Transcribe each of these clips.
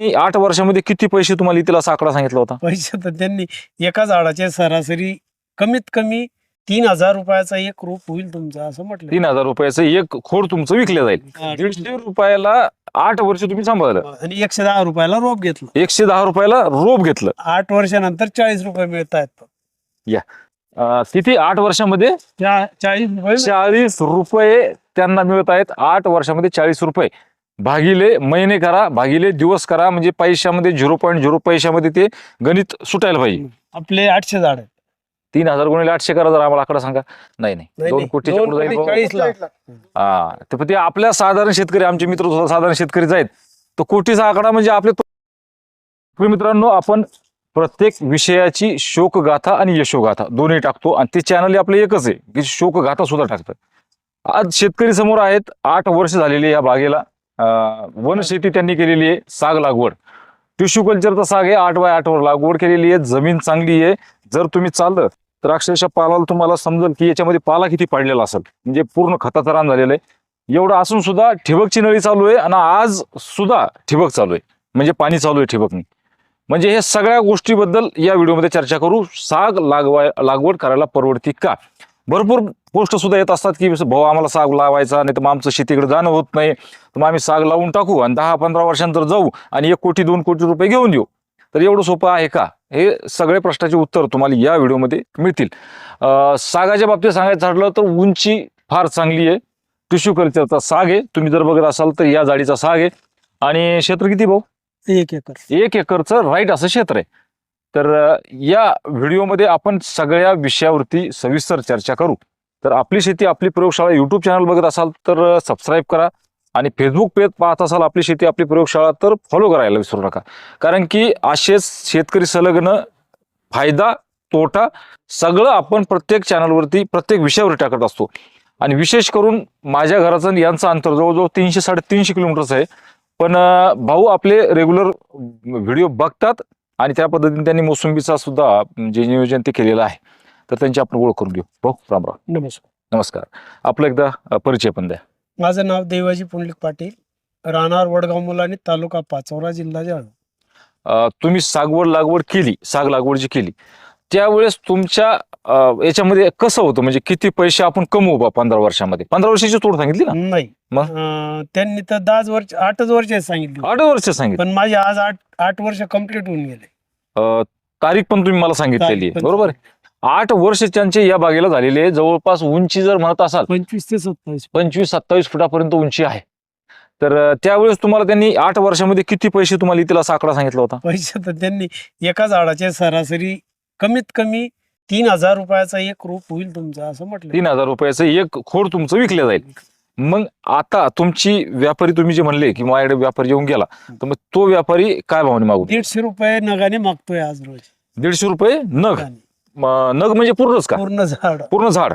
आठ वर्षामध्ये किती पैसे तुम्हाला इथला असा आकडा सांगितला होता? पैसे तर त्यांनी एका झाडाचे सरासरी कमीत कमी तीन हजार रुपयाचा एक रोप होईल तुमचा असं म्हटलं. तीन हजार रुपयाचं एक खोड तुमचं विकलं जाईल. दीडशे रुपयाला आठ वर्ष तुम्ही सांभाळलं. आणि एकशे दहा रुपयाला रोप घेतलं. एकशे दहा रुपयाला रोप घेतलं. आठ वर्षानंतर चाळीस रुपये मिळत आहेत अं, किती? आठ वर्षामध्ये? चाळीस रुपये चाळीस रुपये त्यांना मिळत आहेत आठ वर्षामध्ये चाळीस रुपये. भागिले महिने करा भागिले दिवस करा म्हणजे पैशामध्ये झिरो पॉईंट झिरो पैशामध्ये ते गणित सुटायला पाहिजे. आपले आठशे झाड आहेत. तीन हजार गुणिले आठशे करा जर आम्हाला आकडा सांगा. नाही नाही. दोन नाही. कोटीच्या दोन पुढे जाईल कोटी भाऊ. हा. पण ते आपल्या साधारण शेतकरी आमचे मित्र सुद्धा साधारण शेतकरीच आहेत. तर कोटीचा आकडा म्हणजे आपले तो- मित्रांनो आपण प्रत्येक विषयाची शोकगाथा आणि यशोगाथा दोन्ही टाकतो आणि ते चॅनल आपलं एकच आहे की शोकगाथा सुद्धा टाकतं आज शेतकरी समोर आहेत आठ वर्ष झालेली या बागेला. वनशेती त्यांनी केलेली आहे साग लागवड. टिश्यू कल्चरचा साग आहे आठ बाय आठ वर लागवड केलेली आहे जमीन चांगली आहे. जर तुम्ही चाललं तर अक्षरशः पालाला तुम्हाला समजेल की याच्यामध्ये पाला किती पडलेला असेल. म्हणजे पूर्ण खताचा रान झालेलं आहे. एवढं असून सुद्धा ठिबकची नळी चालू आहे आणि आज सुद्धा ठिबक चालू आहे. म्हणजे पाणी चालू आहे ठिबकनी. म्हणजे हे सगळ्या गोष्टीबद्दल या व्हिडिओमध्ये चर्चा करू. साग लागवाय लागवड करायला परवडती का? भरपूर पोस्ट सुद्धा येत असतात की भाऊ आम्हाला साग लावायचा नाही तर मग आमचं शेतीकडे जाणं होत नाही. तर मग आम्ही साग लावून टाकू आणि दहा पंधरा वर्षांतर जाऊ आणि एक कोटी दोन कोटी रुपये घेऊन येऊ. तर एवढं सोपं आहे का? हे सगळे प्रश्नाचे उत्तर तुम्हाला या व्हिडिओमध्ये मिळतील. सागाच्या बाबतीत सांगायचं ठरलं तर उंची फार चांगली आहे. टिश्यू कल्चरचा साग आहे. तुम्ही जर बघत असाल तर या जाडीचा साग आहे. आणि क्षेत्र किती भाऊ? एक एकर. एक एकरचं राईट असं क्षेत्र आहे. तर या व्हिडिओमध्ये आपण सगळ्या विषयावरती सविस्तर चर्चा करू. तर आपली शेती आपली प्रयोगशाळा यूट्यूब चॅनल बघत असाल तर सबस्क्राईब करा आणि फेसबुक पेज पाहत असाल आपली शेती आपली प्रयोगशाळा तर फॉलो करायला विसरू नका. कारण की असेच शेतकरी संलग्न फायदा तोटा सगळं आपण प्रत्येक चॅनलवरती प्रत्येक विषयावर टाकत असतो. आणि विशेष करून माझ्या घराचं आणि यांचं अंतर जवळजवळ तीनशे साडेतीनशे किलोमीटरचं आहे. पण भाऊ आपले रेग्युलर व्हिडिओ बघतात आणि त्या पद्धतीने त्यांनी मोसंबीचा सुद्धा जे नियोजन ते केलेलं आहे. तर त्यांची आपण ओळख करून घेऊ. भाऊ राम राम नमस्कार. नमस्कार. आपलं एकदा अं, परिचय पण द्या. माझं नाव देवाजी पुंडलिक पाटील राहणार वडगाव मुलानी तालुका पाचोरा जिल्हा जळगाव. अं, तुम्ही सागवड लागवड केली साग लागवड जी केली त्यावेळेस तुमच्या अं, याच्यामध्ये कसं होतं? म्हणजे किती पैसे आपण कमवू बा पंधरा वर्षामध्ये? पंधरा वर्षाची तोड सांगितली ना? नाही. मग? अं, त्यांनी तर दहाच वर्ष आठच वर्ष सांगितली. आठ वर्ष सांगितली. पण माझे आज आठ आठ वर्ष कंप्लीट होऊन गेले. अं, तारीख पण तुम्ही मला सांगितलेली. आहे बरोबर आहे? आठ वर्ष त्यांचे या बागेला झालेले आहे. जवळपास उंची जर म्हणत असाल पंचवीस ते सत्तावीस पंचवीस सत्तावीस फुटापर्यंत उंची आहे. तर अं, त्यावेळेस तुम्हाला त्यांनी आठ वर्षामध्ये किती पैसे तुम्हाला इथला असा आकडा सांगितला होता? पैसे तर त्यांनी एका झाडाचे सरासरी कमीत कमी तीन हजार रुपयाचा एक रोप होईल तुमचा असं म्हटलं. तीन हजार रुपयाचं एक खोड तुमचं विकलं जाईल. मग आता तुमची व्यापारी तुम्ही जे म्हणले की माझ्याकडे व्यापारी येऊन गेला तर मग तो व्यापारी काय भावने मागू? दीडशे रुपये नगाने मागतोय आज रोज. दीडशे रुपये नग. म- नग म्हणजे पूर्णच का? पूर्ण झाड. पूर्ण झाड.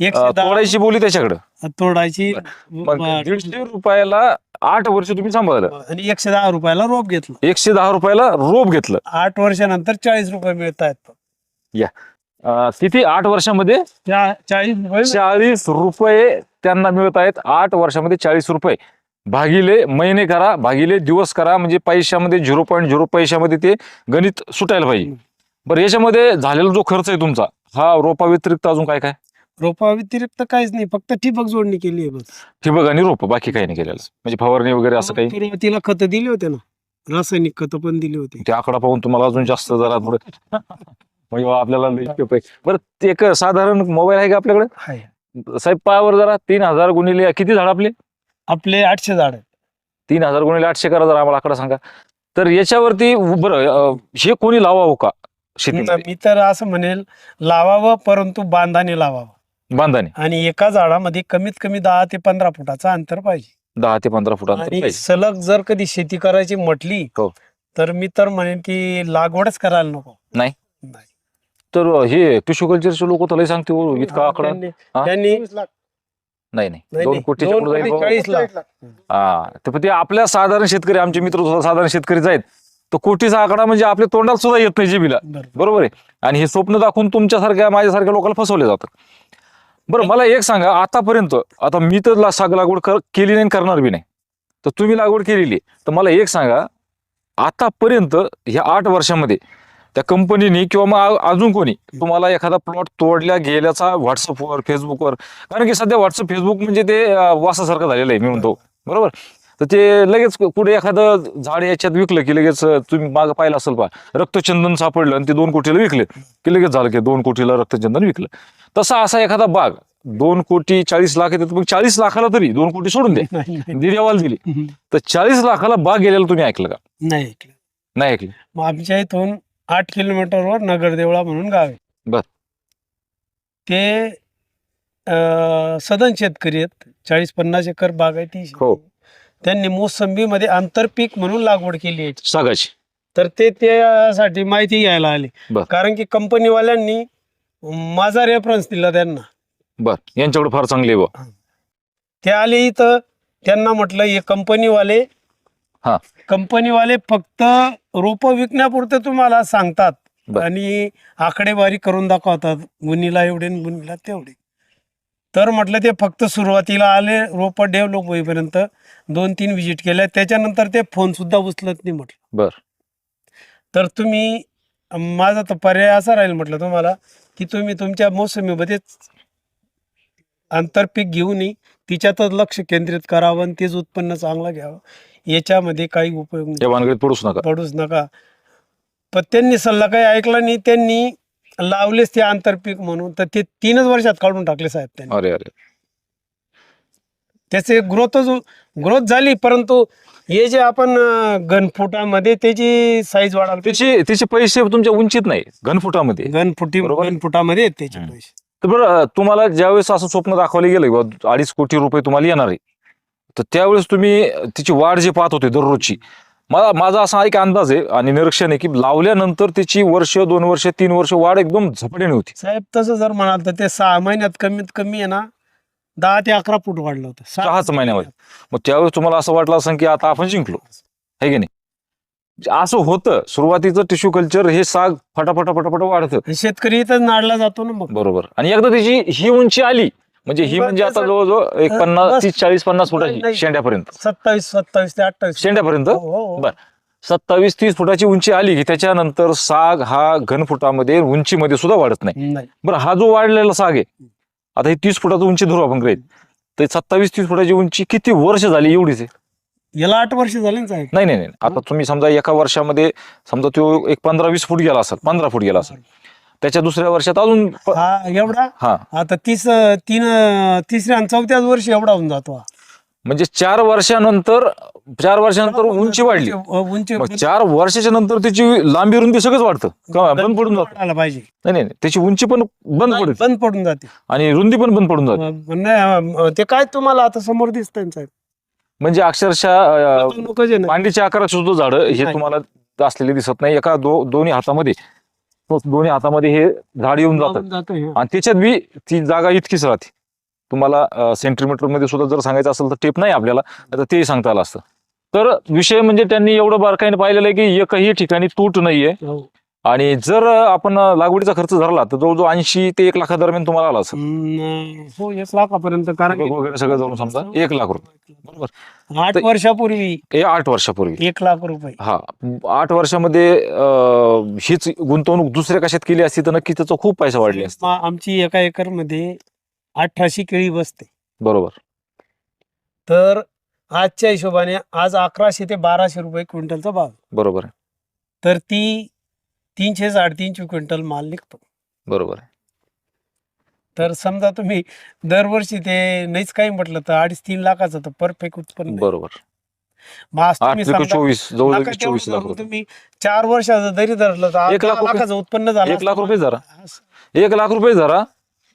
एकशे अं, दहा तोडायची बोली त्याच्याकडे. तोडायची मग दीडशे रुपयाला आठ वर्ष तुम्ही सांभाळलं. आणि एकशे दहा रुपयाला रोप घेतलं. एकशे दहा रुपयाला रोप घेतलं. आठ वर्षानंतर चाळीस रुपये मिळत आहेत अं, किती? आठ वर्षामध्ये? चाळीस रुपये चाळीस रुपये त्यांना मिळत आहेत आठ वर्षामध्ये चाळीस रुपये. भागिले महिने करा भागिले दिवस करा म्हणजे पैशामध्ये झिरो पॉईंट झिरो पैशामध्ये ते गणित सुटायला पाहिजे. बरं याच्यामध्ये झालेला जो खर्च आहे तुमचा हा रोपा व्यतिरिक्त अजून काय काय रोपा व्यतिरिक्त काहीच नाही फक्त ठिबक जोडणी केली आहे बस. ठिबक आणि रोप बाकी काही नाही केलेलं म्हणजे फवारणी वगैरे असं काही सुरुवातीला खत दिले होते ना. रासायनिक खत पण दिली होती. ते आकडा पाहून तुम्हाला अजून जास्त जरा थोडं म्हणजे बा आपल्याला लई उपयोग आहे. बरं ते एक साधारण मोबाईल आहे का आपल्याकडे? आहे. साहेब पायावर जरा तीन हजार गुणिले किती झाड आपले? आपले आठशे झाड आहेत. तीन हजार गुणिले आठशे करा जरा आम्हाला आकडा सांगा. तर याच्यावरती बरं अं, हे कोणी लावावं का? शेतीमध्ये? मी तर असं म्हणेल लावावं परंतु बांधाने लावावं. बांधाने आणि एका झाडामध्ये कमीत कमी दहा ते पंधरा फुटाचा अंतर पाहिजे दहा ते पंधरा फुटांतर आणि पाहिजे. सलग जर कधी शेती करायची म्हटली हो. तर मी तर म्हणेन की लागवडच करायला नको नाही? नाही. तर हे टिश्यू कल्चरचे लोक तर लय सांगते हो, इतका आकडा त्यांनी- हा? त्यांनी नाही नाही नाही, दोन नाही. कोटी. चाळीस लाख हा तर पण ते आपल्या साधारण शेतकरी आमचे मित्र सुद्धा साधारण शेतकरीच आहेत तर कोटीचा आकडा म्हणजे आपल्या तोंडात सुद्धा येत नाही जिबीला बरोबर. बरोबर आहे आणि हे स्वप्न दाखवून तुमच्यासारख्या माझ्यासारख्या लोकांना फसवले जातात बरं मला एक सांगा आतापर्यंत आता मी तर ला- साग लागवड कर- केली नाही करणार बी नाही. तर तुम्ही लागवड केलेली आहे. तर मला एक सांगा आतापर्यंत ह्या आठ वर्षामध्ये त्या कंपनीने किंवा मग आ- अजून कोणी तुम्हाला एखादा प्लॉट तोडल्या गेल्याचा व्हॉट्सअपवर फेसबुकवर कारण की सध्या व्हॉट्सअप फेसबुक म्हणजे ते अं, वासासारखं झालेलं आहे मी म्हणतो. बरोबर? तर ते लगेच कुठे एखादं झाड याच्यात विकलं की लगेच तुम्ही मागं पाहिलं असेल पा रक्तचंदन सापडलं आणि ते दोन कोटीला विकले की लगेच झालं की दोन कोटीला रक्तचंदन विकलं. तसा असा एखादा बाग दोन कोटी चाळीस लाख येतात मग चाळीस लाखाला तरी दोन कोटी सोडून द्या. दिर्यावाल दिली. तर चाळीस लाखाला बाग गेलेला तुम्ही ऐकलं का? नाही ऐकलं. नाही ऐकलं. मग आमच्या इथून आठ किलोमीटरवर नगरदेवळा म्हणून गाव आहे. बर. ते सदन शेतकरी आहेत. चाळीस पन्नास एकर बाग आहे ती हो. त्यांनी मोसंबीमध्ये आंतरपीक म्हणून लागवड केली आहे. सागाची. तर ते त्यासाठी माहिती घ्यायला आले. बर. कारण की कंपनीवाल्यांनी माझा रेफरन्स दिला त्यांना. बर. यांच्याकडे फार चांगली आहे बुवा. ते आले इथं. त्यांना म्हटलं हे कंपनीवाले हा. कंपनीवाले फक्त रोप विकण्यापुरते तुम्हाला सांगतात बर. आणि आकडेवारी करून दाखवतात. गुन्हीला एवढे आणि गुन्हीला तेवढे. तर म्हटलं ते फक्त सुरुवातीला आले रोप डेव्हलप होईपर्यंत दोन तीन विजिट केल्या. त्याच्यानंतर ते फोन सुद्धा उचलत नाही म्हटलं. बर. तर तुम्ही माझा तर पर्याय असा राहील म्हटलं तुम्हाला की तुम्ही तुमच्या मोसमीमध्येच आंतरपीक घेऊनही तिच्यातच लक्ष केंद्रित करावं आणि तेच उत्पन्न चांगलं घ्यावं. याच्यामध्ये काही उपयोग नाही. भानगडीत पडूच नका. पडूच नका. पण त्यांनी सल्ला काही ऐकला नाही त्यांनी लावलेच ते आंतरपीक म्हणून. तर ते तीनच वर्षात काढून टाकले साहेब त्यांनी. अरे अरे. त्याचे ग्रोथच ग्रोथ झाली परंतु हे जे आपण अं, घनफुटामध्ये त्याची साईज वाढायला त्याचे त्याचे पैसे तुमच्या उंचीत नाही घनफुटामध्ये घनफुटी बरोबर. घनफुटामध्ये आहेत त्याचे हम्म. पैसे. तर बरं तुम्हाला ज्यावेळेस असं स्वप्न दाखवलं गेलं की बुवा अडीच कोटी रुपये तुम्हाला येणार आहे. तर त्यावेळेस तुम्ही तिची वाढ जे पाहत होते दररोजची मला माझा असा एक अंदाज आहे आणि निरीक्षण आहे की लावल्यानंतर त्याची वर्ष दोन वर्ष तीन वर्ष वाढ एकदम झपाट्याने होती. साहेब तसं जर म्हणाल तर ते सहा महिन्यात कमीत कमी आहे ना दहा ते अकरा फूट वाढलं होतं. सहा- सहाच महिन्यामध्ये. मग त्यावेळेस तुम्हाला असं वाटलं असं की आता आपण जिंकलो. है की नाही? असं होतं. सुरुवातीचं टिश्यू कल्चर हे साग फटाफटा फटाफट वाढतं. आणि शेतकरी इथं नाडला जातो ना मग. बरोबर. आणि एकदा त्याची ही उंची आली म्हणजे ही म्हणजे आता जवळजवळ एक पन्नास. तीस चाळीस पन्नास फुटाची. शेंड्यापर्यंत. सत्तावीस सत्तावीस ते अठ्ठावीस. शेंड्यापर्यंत? हो, हो, हो. बर. सत्तावीस तीस फुटाची उंची आली की त्याच्यानंतर साग हा घनफुटामध्ये उंचीमध्ये सुद्धा वाढत नाही. नाही. बरं हा जो वाढलेला साग आहे आता ही तीस फुटाची उंची धरू आपण ग्रेट. तर सत्तावीस तीस फुटाची उंची किती वर्ष झाली एवढीच आहे? याला आठ वर्ष झाले ना साहेब. नाही नाही नाही. आता तुम्ही समजा एका वर्षामध्ये समजा तो एक पंधरा वीस फूट गेला असेल पंधरा फूट गेला असेल. त्याच्या दुसऱ्या वर्षात अजून प- हा एवढा? हा. आता तीस तीन तिसऱ्या आणि चौथ्याच वर्षी एवढा होऊन जातो. हा. म्हणजे चार वर्षानंतर चार वर्षानंतर उंची वाढली. उंची मग चार वर्षाच्या नंतर त्याची लांबी रुंदी सगळंच वाढतं. का? बंद पडून जातं. वाढायला पाहिजे. नाही नाही नाही. त्याची उंची पण बंद पडते. बंद पडून जाते. आणि रुंदी पण बंद पडून जाते. अं, नाही अं, ते काय तुम्हाला आता समोर साहेब? म्हणजे अक्षरशः अं, ना. मांडीच्या आकाराचे सुद्धा झाड हे. तुम्हाला असलेले दिसत नाही. एका दो दोन्ही हातामध्ये. दोन्ही हातामध्ये हे झाड येऊन जातं. आणि त्याच्यात बी ती जागा इतकीच राहते तुम्हाला सेंटीमीटरमध्ये सुद्धा जर सांगायचं असेल तर टेप नाही आपल्याला तर तेही सांगता आलं असतं तर विषय म्हणजे त्यांनी एवढं बारकाईने पाहिलेलं आहे की एकही ठिकाणी तूट नाहीये हो. आणि जर आपण लागवडीचा खर्च धरला तर जवळजवळ ऐंशी ते एक लाखादरम्यान तुम्हाला आला असेल. हम्म, हो एक लाखापर्यंत कारण वगैरे सगळं धरून समजा एक लाख रुपये. बरोबर. आठ तर- वर्षापूर्वी हे आठ वर्षापूर्वी. एक लाख रुपये. हा आठ वर्षामध्ये अं, हीच गुंतवणूक दुसऱ्या कशात केली असती तर नक्की त्याचा खूप पैसा वाढले असते. मा- आमची एका एकरमध्ये अठराशे केळी बसते. बरोबर. तर आजच्या हिशोबाने आज अकराशे ते बाराशे रुपये क्विंटलचा भाव. बरोबर. आहे तर ती तीनशे साडेतीनशे क्विंटल माल निघतो बरोबर आहे तर समजा तुम्ही दरवर्षी ते नाहीच काही म्हटलं तर अडीच तीन लाखाचं तर परफेक्ट उत्पन्न आहे. बरोबर मग आज आठ तुम्ही त्रिक समजा चोवीस जवळ चोवीस लाख रुपये तुम्ही चार वर्षाचं जरी धरलं तर एक लाख रुपये- लाखाचं उत्पन्न झालं एक लाख. रुपये जरा. एक लाख रुपये जरा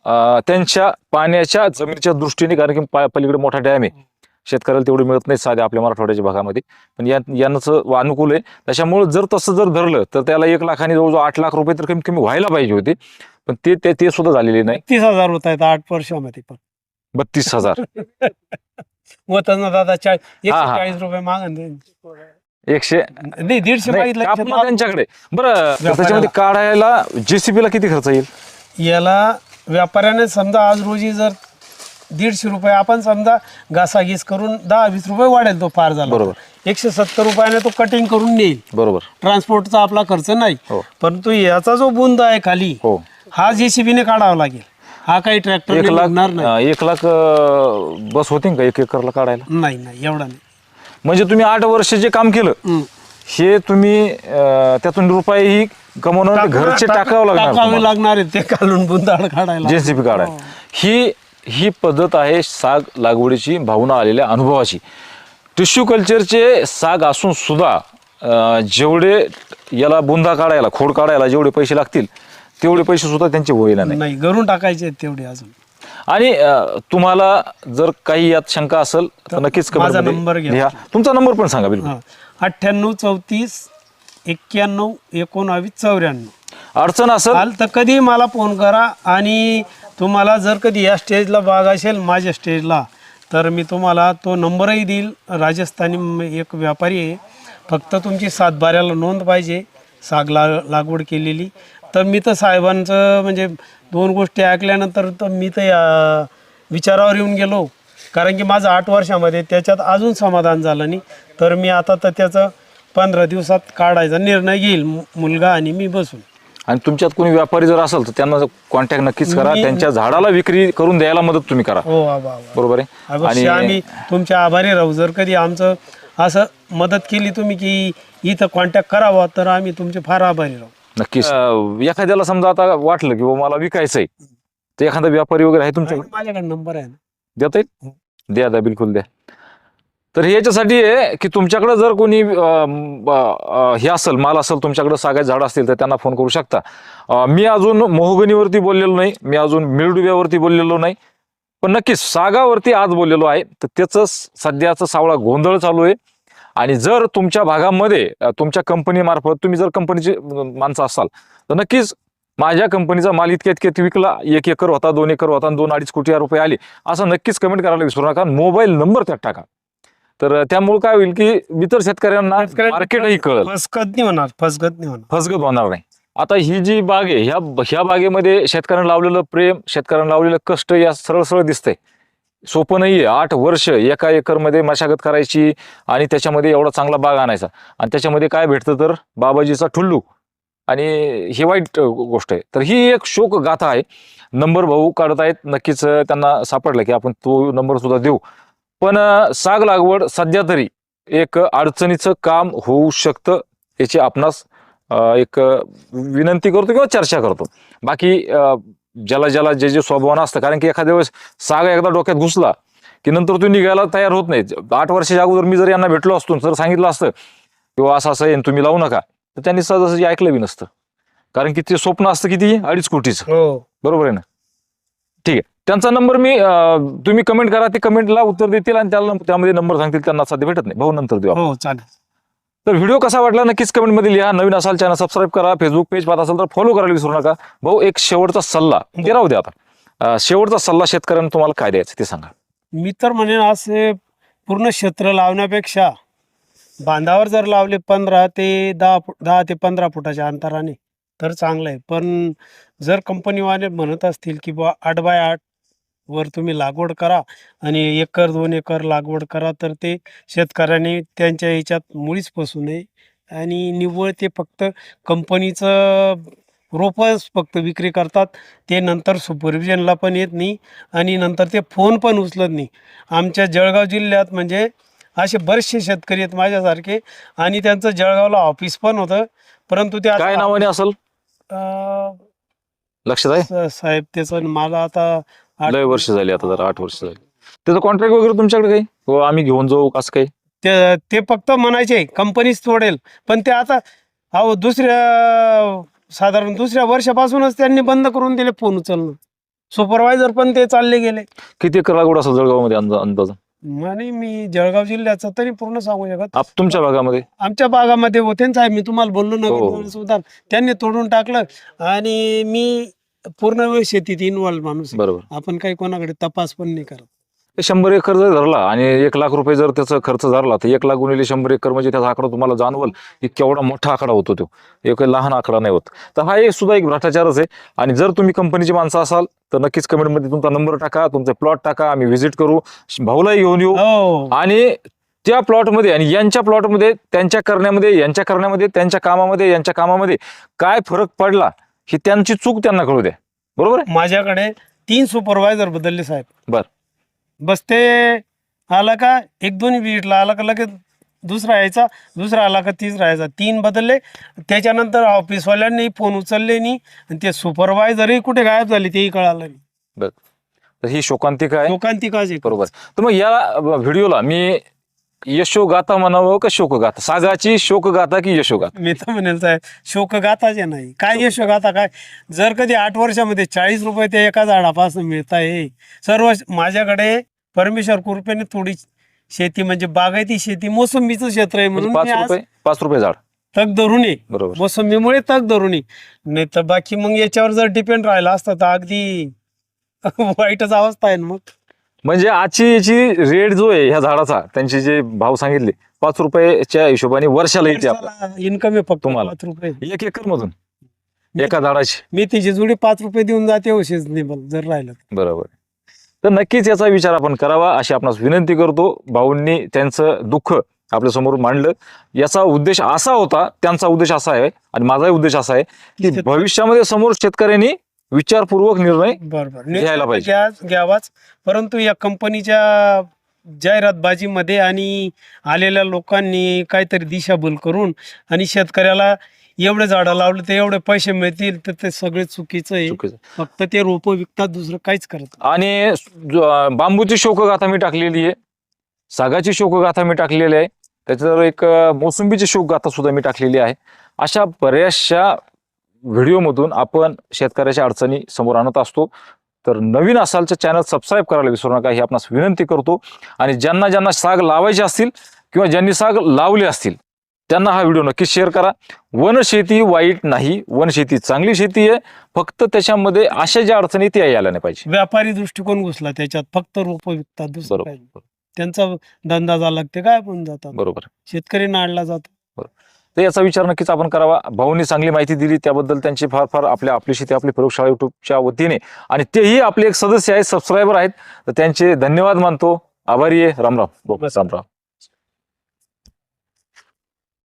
अं, त्यांच्या पाण्याच्या जमिनीच्या दृष्टीने कारण की पा- पलीकडे मोठा डॅम आहे शेतकऱ्याला तेवढे मिळत नाही साध्या आपल्या मराठवाड्याच्या भागामध्ये. पण या यांचं अनुकूल आहे. त्याच्यामुळे जर तसं जर धरलं तर त्याला एक लाखाने जवळजवळ आठ लाख रुपये तर कमी कमी व्हायला पाहिजे होते. पण ते ते- ते सुद्धा झालेले नाही. तीस हजार होत आहेत आठ वर्षामध्ये पण. बत्तीस हजार. दादा चाळीस एकशे हा. चाळीस रुपये एकशे? नाही दीडशे नाही, मागितलं त्यांच्याकडे. बरं व्यापाऱ्याला. त्याच्यामध्ये काढायला जेसीबीला किती खर्च येईल? याला व्यापाऱ्याने समजा आज रोजी जर दीडशे रुपये. आपण समजा घासाघीस करून दहा वीस रुपये वाढेल तो फार झाला. बरोबर. एकशे सत्तर रुपयाने तो कटिंग करून नेईल. बरोबर. ट्रान्सपोर्टचा आपला खर्च नाही. हो. परंतु याचा जो बुंद आहे खाली हो. हा जेसीबीने काढावा लागेल. हा काही ट्रॅक्टर एक लाख एक लाख बस होतील का एक एकरला काढायला? नाही नाही एवढा नाही. म्हणजे तुम्ही आठ वर्ष जे काम केलं. हे तुम्ही त्यातून रुपयेही कमवणं टाकून- घरचे टाक- टाकावं लागणार. लागणार आहे ते काढून बुंदाड काढायला. जेसीबी काढाय ही ही पद्धत आहे साग लागवडीची भावना आलेल्या अनुभवाची. टिश्यू कल्चरचे साग असून सुद्धा जेवढे याला बुंदा काढायला खोड काढायला जेवढे पैसे लागतील तेवढे पैसे सुद्धा त्यांचे होईना नाही. नाही घरून टाकायचे तेवढे अजून. आणि तुम्हाला जर काही यात शंका असेल तर नक्कीच माझा नंबर घ्या. तुमचा नंबर पण सांगा बिलकुल. अठ्ठ्याण्णव चौतीस एक्क्याण्णव एकोणावीस चौऱ्याण्णव. अडचण असेल तर कधी मला फोन करा आणि तुम्हाला जर कधी या स्टेजला भाग असेल माझ्या स्टेजला तर मी तुम्हाला तो नंबरही देईल. राजस्थानी एक व्यापारी आहे. फक्त तुमची सातबाऱ्याला नोंद पाहिजे साग ला लागवड केलेली. तर मी तर साहेबांचं म्हणजे दोन गोष्टी ऐकल्यानंतर तर मी तर या विचारावर येऊन गेलो. कारण की माझं आठ वर्षामध्ये त्याच्यात अजून समाधान झालं नाही. तर मी आता तर त्याचं पंधरा दिवसात काढायचा निर्णय घेईल मु- मुलगा आणि मी बसून. आणि तुमच्यात कोणी व्यापारी जर असेल तर त्यांना कॉन्टॅक्ट नक्कीच करा. मी- त्यांच्या झाडाला विक्री करून द्यायला मदत तुम्ही करा. हो बरोबर आहे? अवश्य आम्ही तुमच्या आभारी राहू. जर कधी आमचं असं मदत केली तुम्ही की इथं कॉन्टॅक्ट करावा तर आम्ही तुमचे फार आभारी राहू. नक्कीच. अं, एखाद्याला समजा आता वाटलं की मला विकायचंय तर एखादा व्यापारी वगैरे आहे तुमच्याकडे? माझ्याकडे नंबर आहे ना. देता येईल? द्या द्या बिलकुल द्या. तर ह्याच्यासाठी आहे की तुमच्याकडे जर कोणी हे असेल माल असेल तुमच्याकडे सागा झाड असतील तर त्यांना फोन करू शकता. मी अजून मोहगणीवरती बोललेलो नाही मी अजून मिळडुब्यावरती बोललेलो नाही. पण नक्कीच सागावरती आज बोललेलो आहे तर त्याचं सध्याचं सावळा गोंधळ चालू आहे. आणि जर तुमच्या भागामध्ये तुमच्या कंपनीमार्फत तुम्ही जर कंपनीची माणसं असाल तर नक्कीच माझ्या कंपनीचा माल इतक्या इतक्यात विकला एक एकर होता दोन एकर होता आणि दोन अडीच कोटी रुपये आले असं नक्कीच कमेंट करायला विसरू नका. मोबाईल नंबर त्यात टाका. तर त्यामुळे काय होईल की इतर शेतकऱ्यांना मार्केटही कळलं. फसगत नाही होणार फसगत नाही होणार. फसगत होणार नाही. आता ही जी बाग आहे ह्या ह्या बागेमध्ये शेतकऱ्यांना लावलेलं प्रेम शेतकऱ्यांना लावलेलं कष्ट या सरळ सरळ दिसतंय. सोपं नाहीये. आठ वर्ष एका एकरमध्ये मशागत करायची आणि त्याच्यामध्ये एवढा चांगला बाग आणायचा. आणि त्याच्यामध्ये काय भेटतं तर बाबाजीचा ठुल्लू. आणि ही वाईट गोष्ट आहे. तर ही एक शोक गाथा आहे. नंबर भाऊ काढत आहेत नक्कीच त्यांना सापडलं की आपण तो नंबर सुद्धा देऊ. पण साग लागवड सध्या तरी एक अडचणीचं काम होऊ शकतं याची आपणास एक विनंती करतो किंवा चर्चा करतो. बाकी ज्याला ज्याला जे जे स्वभावानं असतं कारण की एखाद्या वेळेस साग एकदा डोक्यात घुसला की नंतर तो निघायला तयार होत नाही. आठ वर्षाच्या अगोदर मी जर यांना भेटलो असतो जर सांगितलं असतं किंवा असं असं आणि तुम्ही लावू नका तर त्यांनी सहजासहजी ऐकलं बी नसतं. कारण की ते स्वप्न असतं किती? अडीच कोटीचं. हो. बरोबर आहे ना? ठीक आहे. त्यांचा नंबर मी तुम्ही कमेंट करा ते कमेंटला उत्तर देतील आणि त्याला त्यामध्ये नंबर सांगतील त्यांना सध्या भेटत नाही. भाऊ नंतर देऊ. हो चालेल. तर व्हिडिओ कसा वाटला नक्कीच कमेंटमध्ये लिहा. नवीन असाल चॅनल सबस्क्राईब करा. फेसबुक पेज पाहत असाल तर फॉलो करायला विसरू नका. भाऊ एक शेवटचा सल्ला. ते राहू द्या आता. शेवटचा सल्ला शेतकऱ्यांना तुम्हाला काय द्यायचं ते सांगा. मी तर म्हणेन असे पूर्ण क्षेत्र लावण्यापेक्षा बांधावर जर लावले पंधरा ते दहा फुट दहा ते पंधरा फुटाच्या अंतराने तर चांगलं आहे. पण जर कंपनीवाले म्हणत असतील की बुवा आठ बाय आठ वर तुम्ही लागवड करा आणि एकर दोन एकर लागवड करा तर ते शेतकऱ्यांनी त्यांच्या ह्याच्यात मुळीच फसू नये. आणि निव्वळ ते फक्त कंपनीचं रोपच फक्त विक्री करतात. ते नंतर सुपरविजनला पण येत नाही आणि नंतर ते फोन पण उचलत नाही. आमच्या जळगाव जिल्ह्यात म्हणजे असे बरेचसे शेतकरी आहेत माझ्यासारखे आणि त्यांचं जळगावला ऑफिस पण होतं. परंतु ते काय नावाने असेल? लक्षात आहे? साहेब त्याचं मला आता लय वर्ष झाली आता जरा आठ वर्ष झाली. त्याचं कॉन्ट्रॅक्ट वगैरे तुमच्याकडे काही? हो आम्ही घेऊन जाऊ असं काही? ते ते फक्त म्हणायचे कंपनीच तोडेल. पण ते आता अहो दुसऱ्या साधारण दुसऱ्या वर्षापासूनच त्यांनी बंद करून दिले फोन उचलणं. सुपरवायझर पण ते चालले गेले. किती एकर लागवड असेल जळगावमध्ये अंदा अंदाज? आणि मी जळगाव जिल्ह्याचं तरी पूर्ण सांगू शकत आप तुमच्या भागामध्ये? आमच्या भागामध्ये होते ना साहेब मी तुम्हाला बोललो हो. ना सुद्धा. त्यांनी तोडून टाकलं. आणि मी पूर्ण वेळ शेतीत इन्व्हॉल्व माणूस आहे. बरोबर. आपण काही कोणाकडे तपास पण नाही करत. शंभर एकर जर धरला आणि एक लाख रुपये जर त्याचा खर्च धरला तर एक लाख गुणिले शंभर एकर म्हणजे त्याचा आकडा तुम्हाला जाणवल की केवढा मोठा आकडा होतो तो. एक लहान आकडा नाही होत. तर हा एक सुद्धा एक भ्रष्टाचारच आहे. आणि जर तुम्ही कंपनीची माणसं असाल तर नक्कीच कमेंटमध्ये तुमचा नंबर टाका तुमचा प्लॉट टाका आम्ही व्हिजिट करू. भाऊलाही घेऊन येऊ. हो. आणि त्या प्लॉटमध्ये आणि यांच्या प्लॉटमध्ये त्यांच्या करण्यामध्ये यांच्या करण्यामध्ये त्यांच्या कामामध्ये यांच्या कामामध्ये काय फरक पडला ही त्यांची चूक त्यांना कळू द्या बरोबर आहे? माझ्याकडे तीन सुपरवायझर बदलले साहेब. बर. बस ते आला का एक दोन विजिटला आला का लगेच दुसरा यायचा दुसरा आला का तिसरा यायचा. तीन बदलले त्याच्यानंतर ऑफिसवाल्यांनी फोन उचलले नाही आणि ते सुपरवायझरही कुठे गायब झाले तेही कळालं नाही. तर ही शोकांतिका आहे? आहे. बरोबर. तर मग या व्हिडिओला मी यशोगाथा म्हणावं का शोकगाथा? सागाची शोकगाथा की यशोगाथा? मी तर म्हणेल साहेब शोकगाथाचे नाही. काय यशोगाथा काय? जर कधी आठ वर्षामध्ये चाळीस रुपये ते एका झाडापासून मिळत आहे सर्व माझ्याकडे परमेश्वर कृपेने थोडी शेती म्हणजे बागायती शेती मोसंबीचं क्षेत्र आहे म्हणून पाच मी आज रुपये पाच रुपये झाड. तग धरून ये. बरोबर. मोसंबीमुळे तग धरून ये. नाही तर बाकी मग याच्यावर जर डिपेंड राहिला असता तर अगदी वाईटच अवस्था आहे ना मग. म्हणजे आजची याची रेट जो आहे ह्या झाडाचा त्यांचे जे भाव सांगितले पाच रुपयाच्या हिशोबाने वर्षाला येते आपल्याला इन्कम आहे फक्त तुम्हाला. पाच रुपये. एक एकर मधून? एका झाडाची? मी तिची जुडी पाच रुपये देऊन जाते हो जर राहिलं तर. बरोबर. तर नक्कीच याचा विचार आपण करावा अशी आपणास विनंती करतो. भाऊंनी त्यांचं दुःख आपल्यासमोर मांडलं. याचा उद्देश असा होता त्यांचा उद्देश असा आहे आणि माझाही उद्देश असा आहे की भविष्यामध्ये समोर शेतकऱ्यांनी विचारपूर्वक निर्णय बरोबर. घ्यायला पाहिजे. घ्या- घ्यावाच. परंतु या कंपनीच्या जाहिरातबाजीमध्ये आणि आलेल्या लोकांनी काहीतरी दिशाभूल करून आणि शेतकऱ्याला एवढे झाडं लावले तर एवढे पैसे मिळतील तर ते सगळे चुकीचं आहे. चुकीचं फक्त ते रोपं विकतात दुसरं काहीच करत नाही. आणि ज- बांबूची शोकगाथा मी टाकलेली आहे. सागाची शोकगाथा मी टाकलेली आहे. त्याच्यावर एक अं, मोसंबीची शोकगाथा सुद्धा मी टाकलेली आहे. अशा बऱ्याचशा व्हिडिओमधून आपण शेतकऱ्याच्या अडचणी समोर आणत असतो. तर नवीन असाल तर चॅनल सबस्क्राईब करायला विसरू नका ही आपणास विनंती करतो. आणि ज्यांना ज्यांना साग लावायचे असतील किंवा ज्यांनी साग लावले असतील त्यांना हा व्हिडिओ नक्की शेअर करा. वनशेती वाईट नाही वनशेती चांगली शेती आहे. फक्त त्याच्यामध्ये अशा ज्या अडचणी त्या यायला नाही पाहिजे. व्यापारी दृष्टिकोन घुसला त्याच्यात फक्त रोपं विकतात दुसरं. त्यांचा धंदा झाला ते काय पण जातात. बरोबर. शेतकरी नाडला जातो. तर याचा विचार नक्कीच आपण करावा. भाऊंनी चांगली माहिती दिली त्याबद्दल त्यांचे फार फार आपल्या आपली शेती आपली प्रयोगशाळा युट्यूबच्या वतीने. आणि तेही आपले एक सदस्य आहेत सबस्क्रायबर आहेत. तर त्यांचे धन्यवाद मानतो. आभारी आहे. रामराम रामराम